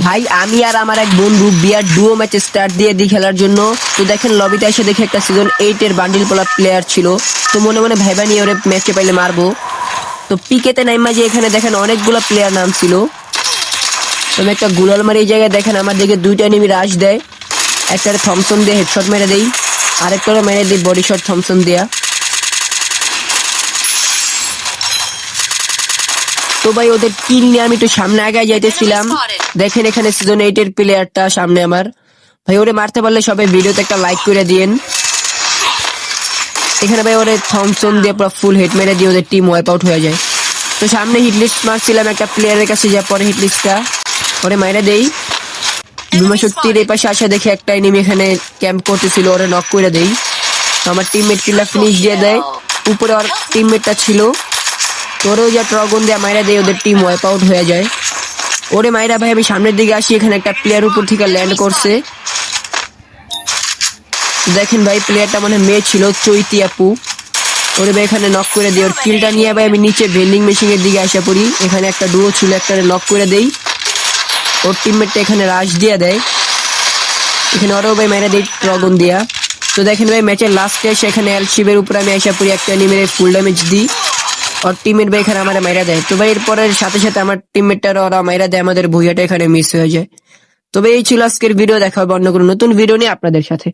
ভাই, আমি আর আমার এক বন্ধু বিয়ার ডুও ম্যাচে স্টার্ট দিয়ে দিই খেলার জন্য। তো দেখেন লবিতে এসে দেখে একটা সিজন এইট এর বান্ডিল পোলা প্লেয়ার ছিল। তো মনে মনে ভাইবা নিয়ে ওরে ম্যাচে পাইলে মারবো। তো পিকেতে নাইমা যে এখানে দেখেন অনেকগুলো প্লেয়ার নাম ছিল। তো একটা গুলাল মারি এই জায়গায় দেখেন, আমার দিকে দুইটা নিমি রাশ দেয়। একটা থমসন দিয়ে হেডশট মেরে দেই আরেকটা মেরে দিই বডি শট থমসন দেয়া। তো ভাই ওদের টিম নিয়ে আমি একটু সামনে আগে যাইতেছিলাম। দেখেন এখানে সিজন এইট এর প্লেয়ারটা সামনে আমার। ভাই ওরে মারতে পারলে সবাই ভিডিওতে একটা লাইক করে দিয়েন। এখানে ভাই ওরে থমসন দিয়ে পুরো ফুল হেড মেরে দিয়ে ওদের টিম ওয়াইপ আউট হয়ে যায়। তো সামনে হিটলিস্ট মারছিলাম একটা প্লেয়ারের কাছে যা পরে হিটলিস্টটা ওরে মাইরে দেই। বিমা শক্তির এই পাশে আসা দেখে একটা এনিমি এখানে ক্যাম্প করতেছিল ওরে নক করে দেই। তো আমার টিমমেট কিল্লা ফিনিশ দিয়ে দেয়। উপরে ওর টিমমেটটা ছিল। তোরেও যা ট্রগন দিয়ে মাইরা দেয় ওদের টিম ওয়াইপ আউট হয়ে যায়। ওরে মাইরা ভাই, আমি সামনের দিকে আসি, এখানে একটা প্লেয়ার উপর থেকে ল্যান্ড করছে। দেখেন ভাই প্লেয়ারটা মানে মেয়ে ছিল, চৈতি আপু। ওরে ভাই, এখানে নক করে দিই ওর কিলটা নিয়ে ভাই, আমি নিচে ভেন্ডিং মেশিনের দিকে আসা পড়ি। এখানে একটা ডুয়ো ছিল, একটা নক করে দেই। ওর টিমমেটটা এখানে রাশ দিয়ে দেয়। এখানে ওরাও ভাই মেরে দিই ড্রাগন দিয়া। তো দেখেন ভাই ম্যাচের লাস্টে এসে এখানে এল শিবের উপরে আমি আসা পড়ি, একটা নিমের ফুল ড্যামেজ দিই। ওর টিমের ভাই এখানে আমার মাইরা দেয়। তো ভাই, এরপরের সাথে সাথে আমার টিমমেটটার ওরা মাইরা দেয়, আমাদের ভুইয়াটা এখানে মিস হয়ে যায়। তবে এই ছিল আজকের ভিডিও দেখা হবে অন্য কোনো নতুন ভিডিও নিয়ে আপনাদের সাথে।